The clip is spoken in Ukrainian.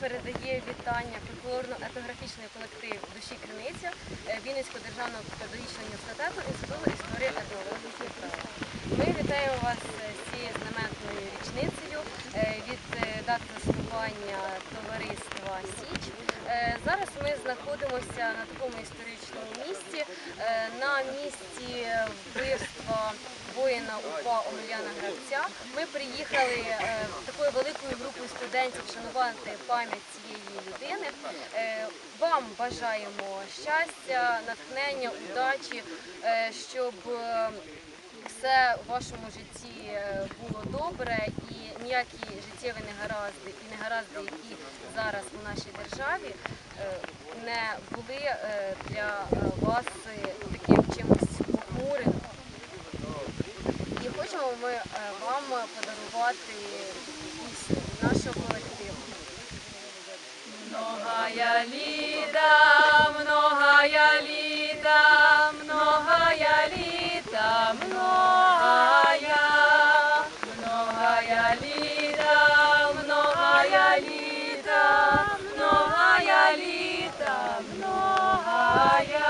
передає вітання фольклорно-етнографічний колектив душі Криниця Вінницького державного педагогічного університету Інституту історії етнології права. Ми вітаємо вас з цією знаменною річницею е, від е, дати заснування товариства Січ. Е, Зараз ми знаходимося на такому історичному місці, на місці вбивства воїна УПА Омеляна Гравця. Ми приїхали великою групою вшанувати пам'ять цієї людини. Е, Вам бажаємо щастя, натхнення, удачі, е, щоб е, все в вашому житті було добре і ніякі життєві негаразди і негаразди, які зараз у нашій державі, не були для вас таким чимось ми е, вам е, подарувати пісню нашого колективу. Многая літа, много я літа, много я літа, много, многая, я літа, многая літа, многая літа, многая.